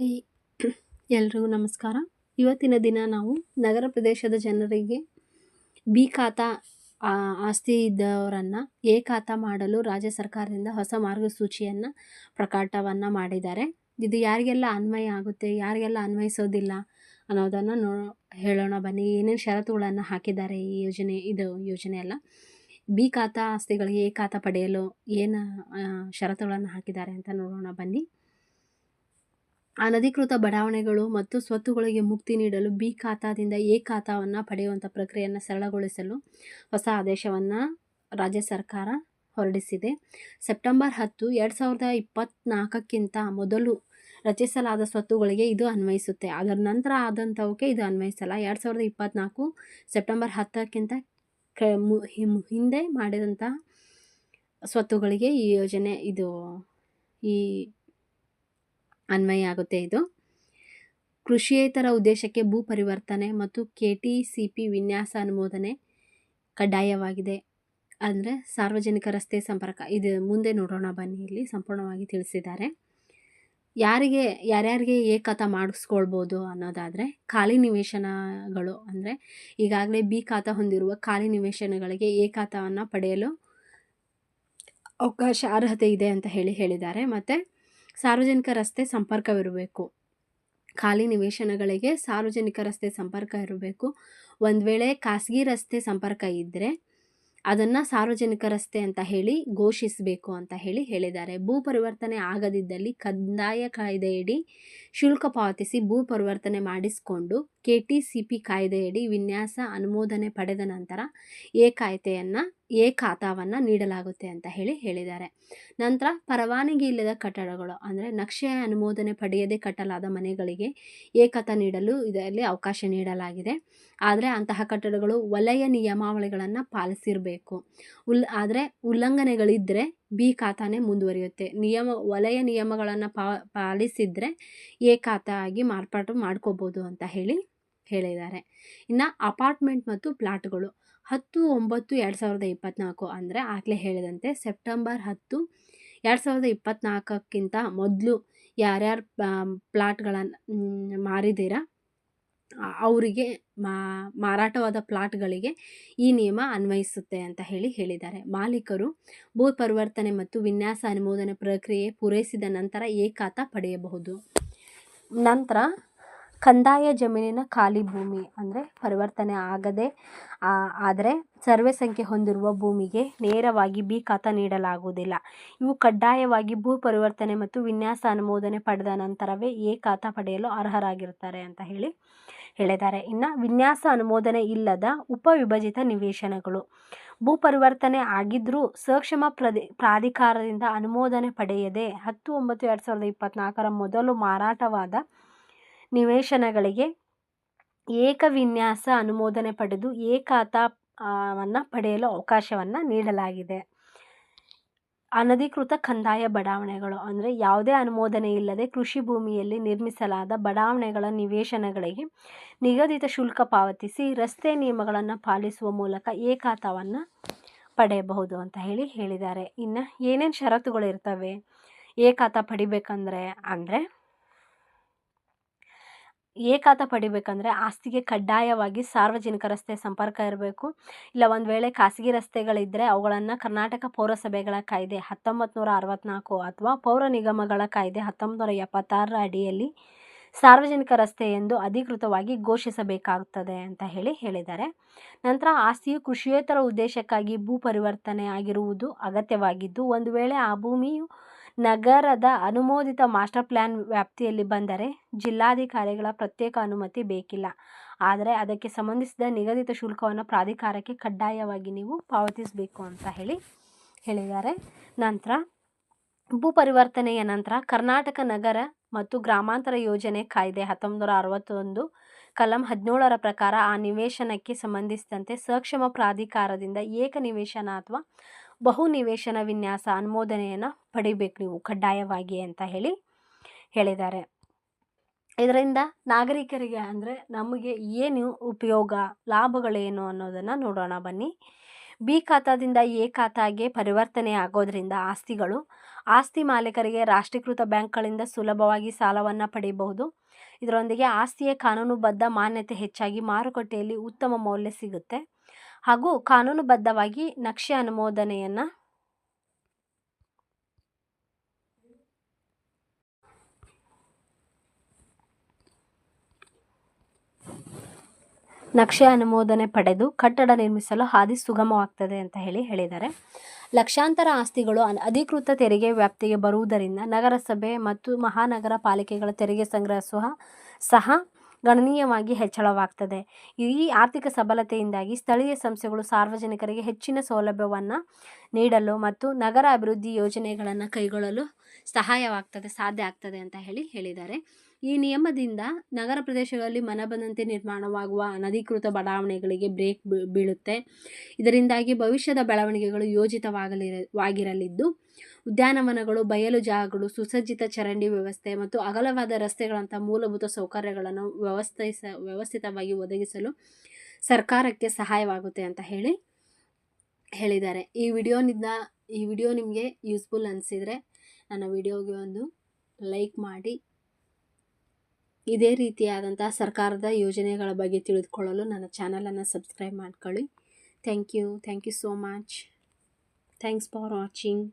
ಈ ಎಲ್ರಿಗೂ ನಮಸ್ಕಾರ. ಇವತ್ತಿನ ದಿನ ನಾವು ನಗರ ಪ್ರದೇಶದ ಜನರಿಗೆ ಬಿ ಖಾತಾ ಆಸ್ತಿ ಇದ್ದವರನ್ನು ಎ ಖಾತಾ ಮಾಡಲು ರಾಜ್ಯ ಸರ್ಕಾರದಿಂದ ಹೊಸ ಮಾರ್ಗಸೂಚಿಯನ್ನು, ಪ್ರಕಟವನ್ನು ಮಾಡಿದ್ದಾರೆ. ಇದು ಯಾರಿಗೆಲ್ಲ ಅನ್ವಯ ಆಗುತ್ತೆ, ಯಾರಿಗೆಲ್ಲ ಅನ್ವಯಿಸೋದಿಲ್ಲ ಅನ್ನೋದನ್ನು ನೋ, ಹೇಳೋಣ ಬನ್ನಿ. ಏನೇನು ಷರತ್ತುಗಳನ್ನು ಹಾಕಿದ್ದಾರೆ ಈ ಯೋಜನೆ, ಇದು ಯೋಜನೆ ಎಲ್ಲ ಬಿ ಖಾತಾ ಆಸ್ತಿಗಳಿಗೆ ಎ ಖಾತಾ ಪಡೆಯಲು ಏನು ಷರತ್ತುಗಳನ್ನು ಹಾಕಿದ್ದಾರೆ ಅಂತ ನೋಡೋಣ ಬನ್ನಿ. ಅನಧಿಕೃತ ಬಡಾವಣೆಗಳು ಮತ್ತು ಸ್ವತ್ತುಗಳಿಗೆ ಮುಕ್ತಿ ನೀಡಲು ಬಿ ಖಾತಾದಿಂದ ಎ ಖಾತಾವನ್ನು ಪಡೆಯುವಂಥ ಪ್ರಕ್ರಿಯೆಯನ್ನು ಸರಳಗೊಳಿಸಲು ಹೊಸ ಆದೇಶವನ್ನು ರಾಜ್ಯ ಸರ್ಕಾರ ಹೊರಡಿಸಿದೆ. ಸೆಪ್ಟೆಂಬರ್ ಹತ್ತು ಎರಡು ಸಾವಿರದ ಇಪ್ಪತ್ತ್ನಾಲ್ಕಕ್ಕಿಂತ ಮೊದಲು ರಚಿಸಲಾದ ಸ್ವತ್ತುಗಳಿಗೆ ಇದು ಅನ್ವಯಿಸುತ್ತೆ. ಅದರ ನಂತರ ಆದಂಥವಕ್ಕೆ ಇದು ಅನ್ವಯಿಸಲ್ಲ. ಎರಡು ಸಾವಿರದ ಇಪ್ಪತ್ತ್ನಾಲ್ಕು ಸೆಪ್ಟೆಂಬರ್ ಹತ್ತಕ್ಕಿಂತ ಹಿಂದೆ ಮಾಡಿದಂಥ ಸ್ವತ್ತುಗಳಿಗೆ ಈ ಯೋಜನೆ ಇದು ಈ ಅನ್ವಯ ಆಗುತ್ತೆ ಇದು. ಕೃಷಿಯೇತರ ಉದ್ದೇಶಕ್ಕೆ ಭೂ ಪರಿವರ್ತನೆ ಮತ್ತು ಕೆ ಟಿ ಸಿ ಪಿ ವಿನ್ಯಾಸ ಅನುಮೋದನೆ ಕಡ್ಡಾಯವಾಗಿದೆ. ಅಂದರೆ ಸಾರ್ವಜನಿಕ ರಸ್ತೆ ಸಂಪರ್ಕ, ಇದು ಮುಂದೆ ನೋಡೋಣ ಬನ್ನಿ, ಇಲ್ಲಿ ಸಂಪೂರ್ಣವಾಗಿ ತಿಳಿಸಿದ್ದಾರೆ. ಯಾರಿಗೆ, ಯಾರ್ಯಾರಿಗೆ ಏಕಾತ ಮಾಡಿಸ್ಕೊಳ್ಬೋದು ಅನ್ನೋದಾದರೆ ಖಾಲಿ ನಿವೇಶನಗಳು, ಅಂದರೆ ಈಗಾಗಲೇ ಬಿ ಖಾತಾ ಹೊಂದಿರುವ ಖಾಲಿ ನಿವೇಶನಗಳಿಗೆ ಏಕಾತವನ್ನು ಪಡೆಯಲು ಅವಕಾಶ, ಅರ್ಹತೆ ಇದೆ ಅಂತ ಹೇಳಿ ಹೇಳಿದ್ದಾರೆ. ಮತ್ತು ಸಾರ್ವಜನಿಕ ರಸ್ತೆ ಸಂಪರ್ಕವಿರಬೇಕು. ಖಾಲಿ ನಿವೇಶನಗಳಿಗೆ ಸಾರ್ವಜನಿಕ ರಸ್ತೆ ಸಂಪರ್ಕ ಇರಬೇಕು. ಒಂದು ವೇಳೆ ಖಾಸಗಿ ರಸ್ತೆ ಸಂಪರ್ಕ ಇದ್ದರೆ ಅದನ್ನು ಸಾರ್ವಜನಿಕ ರಸ್ತೆ ಅಂತ ಹೇಳಿ ಘೋಷಿಸಬೇಕು ಅಂತ ಹೇಳಿ ಹೇಳಿದ್ದಾರೆ. ಭೂ ಪರಿವರ್ತನೆ ಆಗದಿದ್ದಲ್ಲಿ ಕಂದಾಯ ಕಾಯ್ದೆಯಡಿ ಶುಲ್ಕ ಪಾವತಿಸಿ ಭೂ ಪರಿವರ್ತನೆ ಮಾಡಿಸಿಕೊಂಡು ಕೆ ಟಿ ಸಿ ಪಿ ಕಾಯ್ದೆಯಡಿ ವಿನ್ಯಾಸ ಅನುಮೋದನೆ ಪಡೆದ ನಂತರ ಎ ಖಾತಾವನ್ನು ನೀಡಲಾಗುತ್ತೆ ಅಂತ ಹೇಳಿ ಹೇಳಿದ್ದಾರೆ. ನಂತರ ಪರವಾನಗಿ ಇಲ್ಲದ ಕಟ್ಟಡಗಳು ಅಂದರೆ ನಕ್ಷೆಯ ಅನುಮೋದನೆ ಪಡೆಯದೆ ಕಟ್ಟಲಾದ ಮನೆಗಳಿಗೆ ಏಕತ ನೀಡಲು ಇದರಲ್ಲಿ ಅವಕಾಶ ನೀಡಲಾಗಿದೆ. ಆದರೆ ಅಂತಹ ಕಟ್ಟಡಗಳು ವಲಯ ನಿಯಮಾವಳಿಗಳನ್ನು ಪಾಲಿಸಿರಬೇಕು. ಉಲ್, ಆದರೆ ಉಲ್ಲಂಘನೆಗಳಿದ್ದರೆ ಬಿ ಖಾತಾನೇ ಮುಂದುವರಿಯುತ್ತೆ. ನಿಯಮ, ವಲಯ ನಿಯಮಗಳನ್ನು ಪಾಲಿಸಿದರೆ ಎ ಖಾತಾ ಆಗಿ ಮಾರ್ಪಾಟು ಮಾಡ್ಕೋಬೋದು ಅಂತ ಹೇಳಿ ಹೇಳಿದ್ದಾರೆ. ಇನ್ನು ಅಪಾರ್ಟ್ಮೆಂಟ್ ಮತ್ತು ಪ್ಲಾಟ್ಗಳು ಹತ್ತು ಒಂಬತ್ತು ಎರಡು ಸಾವಿರದ ಇಪ್ಪತ್ತ್ನಾಲ್ಕು ಅಂದರೆ ಆಗಲೇ ಹೇಳಿದಂತೆ ಸೆಪ್ಟೆಂಬರ್ ಹತ್ತು ಎರಡು ಸಾವಿರದ ಇಪ್ಪತ್ತ್ನಾಲ್ಕಕ್ಕಿಂತ ಮೊದಲು ಯಾರ್ಯಾರು ಪ್ಲಾಟ್ಗಳನ್ನು ಮಾರಿದ್ದೀರ ಅವರಿಗೆ ಮಾರಾಟವಾದ ಪ್ಲಾಟ್ಗಳಿಗೆ ಈ ನಿಯಮ ಅನ್ವಯಿಸುತ್ತೆ ಅಂತ ಹೇಳಿ ಹೇಳಿದ್ದಾರೆ. ಮಾಲೀಕರು ಭೂ ಪರಿವರ್ತನೆ ಮತ್ತು ವಿನ್ಯಾಸ ಅನುಮೋದನೆ ಪ್ರಕ್ರಿಯೆ ಪೂರೈಸಿದ ನಂತರ ಏಕಾತ ಪಡೆಯಬಹುದು. ನಂತರ ಕಂದಾಯ ಜಮೀನಿನ ಖಾಲಿ ಭೂಮಿ ಅಂದರೆ ಪರಿವರ್ತನೆ ಆಗದೆ ಆದರೆ ಸರ್ವೆ ಸಂಖ್ಯೆ ಹೊಂದಿರುವ ಭೂಮಿಗೆ ನೇರವಾಗಿ ಬಿ ಖಾತ ನೀಡಲಾಗುವುದಿಲ್ಲ. ಇವು ಕಡ್ಡಾಯವಾಗಿ ಭೂ ಪರಿವರ್ತನೆ ಮತ್ತು ವಿನ್ಯಾಸ ಅನುಮೋದನೆ ಪಡೆದ ನಂತರವೇ ಎ ಖಾತ ಪಡೆಯಲು ಅರ್ಹರಾಗಿರ್ತಾರೆ ಅಂತ ಹೇಳಿ ಹೇಳಿದ್ದಾರೆ. ಇನ್ನು ವಿನ್ಯಾಸ ಅನುಮೋದನೆ ಇಲ್ಲದ ಉಪವಿಭಜಿತ ನಿವೇಶನಗಳು. ಭೂ ಪರಿವರ್ತನೆ ಆಗಿದ್ದರೂ ಸಕ್ಷಮ ಪ್ರದಿ, ಪ್ರಾಧಿಕಾರದಿಂದ ಅನುಮೋದನೆ ಪಡೆಯದೆ ಹತ್ತು ಒಂಬತ್ತು ಎರಡು ಸಾವಿರದ ಇಪ್ಪತ್ತ್ನಾಲ್ಕರ ಮೊದಲು ಮಾರಾಟವಾದ ನಿವೇಶನಗಳಿಗೆ ಏಕವಿನ್ಯಾಸ ಅನುಮೋದನೆ ಪಡೆದು ಏಕಾತವನ್ನು ವನ್ನು ಪಡೆಯಲು ಅವಕಾಶವನ್ನು ನೀಡಲಾಗಿದೆ. ಅನಧಿಕೃತ ಕಂದಾಯ ಬಡಾವಣೆಗಳು ಅಂದರೆ ಯಾವುದೇ ಅನುಮೋದನೆ ಇಲ್ಲದೆ ಕೃಷಿ ಭೂಮಿಯಲ್ಲಿ ನಿರ್ಮಿಸಲಾದ ಬಡಾವಣೆಗಳ ನಿವೇಶನಗಳಿಗೆ ನಿಗದಿತ ಶುಲ್ಕ ಪಾವತಿಸಿ ರಸ್ತೆ ನಿಯಮಗಳನ್ನು ಪಾಲಿಸುವ ಮೂಲಕ ಏಕಾತವನ್ನು ಪಡೆಯಬಹುದು ಅಂತ ಹೇಳಿ ಹೇಳಿದ್ದಾರೆ. ಇನ್ನು ಏನೇನು ಷರತ್ತುಗಳು ಇರ್ತವೆ? ಪಡಿಬೇಕಂದ್ರೆ ಅಂದರೆ ಖಾತಾ ಪಡಿಬೇಕಂದ್ರೆ ಆಸ್ತಿಗೆ ಕಡ್ಡಾಯವಾಗಿ ಸಾರ್ವಜನಿಕ ರಸ್ತೆ ಸಂಪರ್ಕ ಇರಬೇಕು. ಇಲ್ಲ, ಒಂದು ವೇಳೆ ಖಾಸಗಿ ರಸ್ತೆಗಳಿದ್ದರೆ ಅವುಗಳನ್ನು ಕರ್ನಾಟಕ ಪೌರಸಭೆಗಳ ಕಾಯ್ದೆ ಹತ್ತೊಂಬತ್ತು ನೂರ ಅರವತ್ತ್ನಾಲ್ಕು ಅಥವಾ ಪೌರ ನಿಗಮಗಳ ಕಾಯ್ದೆ ಹತ್ತೊಂಬತ್ತು ಎಪ್ಪತ್ತಾರರ ಅಡಿಯಲ್ಲಿ ಸಾರ್ವಜನಿಕ ರಸ್ತೆ ಎಂದು ಅಧಿಕೃತವಾಗಿ ಘೋಷಿಸಬೇಕಾಗುತ್ತದೆ ಅಂತ ಹೇಳಿ ಹೇಳಿದ್ದಾರೆ. ನಂತರ ಆಸ್ತಿಯು ಕೃಷಿಯೇತರ ಉದ್ದೇಶಕ್ಕಾಗಿ ಭೂ ಪರಿವರ್ತನೆ ಆಗಿರುವುದು ಅಗತ್ಯವಾಗಿದ್ದು, ಒಂದು ವೇಳೆ ಆ ಭೂಮಿಯು ನಗರದ ಅನುಮೋದಿತ ಮಾಸ್ಟರ್ ಪ್ಲ್ಯಾನ್ ವ್ಯಾಪ್ತಿಯಲ್ಲಿ ಬಂದರೆ ಜಿಲ್ಲಾಧಿಕಾರಿಗಳ ಪ್ರತ್ಯೇಕ ಅನುಮತಿ ಬೇಕಿಲ್ಲ. ಆದರೆ ಅದಕ್ಕೆ ಸಂಬಂಧಿಸಿದ ನಿಗದಿತ ಶುಲ್ಕವನ್ನು ಪ್ರಾಧಿಕಾರಕ್ಕೆ ಕಡ್ಡಾಯವಾಗಿ ನೀವು ಪಾವತಿಸಬೇಕು ಅಂತ ಹೇಳಿ ಹೇಳಿದ್ದಾರೆ. ನಂತರ, ಭೂ ಪರಿವರ್ತನೆಯ ನಂತರ ಕರ್ನಾಟಕ ನಗರ ಮತ್ತು ಗ್ರಾಮಾಂತರ ಯೋಜನೆ ಕಾಯ್ದೆ ಹತ್ತೊಂಬತ್ತು ಅರವತ್ತೊಂದು, ಕಲಂ ಹದಿನೇಳರ ಪ್ರಕಾರ ಆ ನಿವೇಶನಕ್ಕೆ ಸಂಬಂಧಿಸಿದಂತೆ ಸಕ್ಷಮ ಪ್ರಾಧಿಕಾರದಿಂದ ಏಕ ನಿವೇಶನ ಅಥವಾ ಬಹು ನಿವೇಶನ ವಿನ್ಯಾಸ ಅನುಮೋದನೆಯನ್ನು ಪಡಿಬೇಕು ನೀವು, ಕಡ್ಡಾಯವಾಗಿ ಅಂತ ಹೇಳಿ ಹೇಳಿದ್ದಾರೆ. ಇದರಿಂದ ನಾಗರಿಕರಿಗೆ ಅಂದರೆ ನಮಗೆ ಏನು ಉಪಯೋಗ, ಲಾಭಗಳೇನು ಅನ್ನೋದನ್ನು ನೋಡೋಣ ಬನ್ನಿ. ಬಿ ಖಾತಾದಿಂದ ಎ ಖಾತಾಗೆ ಪರಿವರ್ತನೆ ಆಗೋದ್ರಿಂದ ಆಸ್ತಿಗಳು, ಆಸ್ತಿ ಮಾಲೀಕರಿಗೆ ರಾಷ್ಟ್ರೀಕೃತ ಬ್ಯಾಂಕ್ಗಳಿಂದ ಸುಲಭವಾಗಿ ಸಾಲವನ್ನು ಪಡೆಯಬಹುದು ಇದರೊಂದಿಗೆ ಆಸ್ತಿಯ ಕಾನೂನುಬದ್ಧ ಮಾನ್ಯತೆ ಹೆಚ್ಚಾಗಿ ಮಾರುಕಟ್ಟೆಯಲ್ಲಿ ಉತ್ತಮ ಮೌಲ್ಯ ಸಿಗುತ್ತೆ. ಹಾಗೂ ಕಾನೂನುಬದ್ಧವಾಗಿ ನಕ್ಷೆ ಅನುಮೋದನೆಯನ್ನು ನಕ್ಷೆ ಅನುಮೋದನೆ ಪಡೆದು ಕಟ್ಟಡ ನಿರ್ಮಿಸಲು ಹಾದಿ ಸುಗಮವಾಗ್ತದೆ ಅಂತ ಹೇಳಿ ಹೇಳಿದ್ದಾರೆ. ಲಕ್ಷಾಂತರ ಆಸ್ತಿಗಳು ಅಧಿಕೃತ ತೆರಿಗೆ ವ್ಯಾಪ್ತಿಗೆ ಬರುವುದರಿಂದ ನಗರಸಭೆ ಮತ್ತು ಮಹಾನಗರ ಪಾಲಿಕೆಗಳ ತೆರಿಗೆ ಸಂಗ್ರಹ ಸಹ ಸಹ ಗಣನೀಯವಾಗಿ ಹೆಚ್ಚಳವಾಗ್ತದೆ. ಈ ಆರ್ಥಿಕ ಸಬಲತೆಯಿಂದಾಗಿ ಸ್ಥಳೀಯ ಸಂಸ್ಥೆಗಳು ಸಾರ್ವಜನಿಕರಿಗೆ ಹೆಚ್ಚಿನ ಸೌಲಭ್ಯವನ್ನು ನೀಡಲು ಮತ್ತು ನಗರ ಅಭಿವೃದ್ಧಿ ಯೋಜನೆಗಳನ್ನು ಕೈಗೊಳ್ಳಲು ಸಹಾಯವಾಗ್ತದೆ, ಸಾಧ್ಯ ಆಗ್ತದೆ ಅಂತ ಹೇಳಿ ಹೇಳಿದ್ದಾರೆ. ಈ ನಿಯಮದಿಂದ ನಗರ ಪ್ರದೇಶಗಳಲ್ಲಿ ಮನಬಂದಂತೆ ನಿರ್ಮಾಣವಾಗುವ ಅನಧಿಕೃತ ಬಡಾವಣೆಗಳಿಗೆ ಬ್ರೇಕ್ ಬೀಳುತ್ತೆ. ಇದರಿಂದಾಗಿ ಭವಿಷ್ಯದ ಬೆಳವಣಿಗೆಗಳು ಯೋಜಿತವಾಗಲಿರ ವಾಗಿರಲಿದ್ದು, ಉದ್ಯಾನವನಗಳು, ಬಯಲು ಜಾಗಗಳು, ಸುಸಜ್ಜಿತ ಚರಂಡಿ ವ್ಯವಸ್ಥೆ ಮತ್ತು ಅಗಲವಾದ ರಸ್ತೆಗಳಂಥ ಮೂಲಭೂತ ಸೌಕರ್ಯಗಳನ್ನು ವ್ಯವಸ್ಥಿಸ, ವ್ಯವಸ್ಥಿತವಾಗಿ ಒದಗಿಸಲು ಸರ್ಕಾರಕ್ಕೆ ಸಹಾಯವಾಗುತ್ತೆ ಅಂತ ಹೇಳಿ ಹೇಳಿದ್ದಾರೆ. ಈ ವಿಡಿಯೋನಿಂದ ಈ ವಿಡಿಯೋ ನಿಮಗೆ ಯೂಸ್ಫುಲ್ ಅನಿಸಿದರೆ ನನ್ನ ವಿಡಿಯೋಗೆ ಒಂದು ಲೈಕ್ ಮಾಡಿ ಇದೇ ರೀತಿಯಾದಂಥ ಸರ್ಕಾರದ ಯೋಜನೆಗಳ ಬಗ್ಗೆ ತಿಳಿದುಕೊಳ್ಳಲು ನನ್ನ ಚಾನಲನ್ನು ಸಬ್ಸ್ಕ್ರೈಬ್ ಮಾಡ್ಕೊಳ್ಳಿ. Thank you. Thank you so much. Thanks for watching.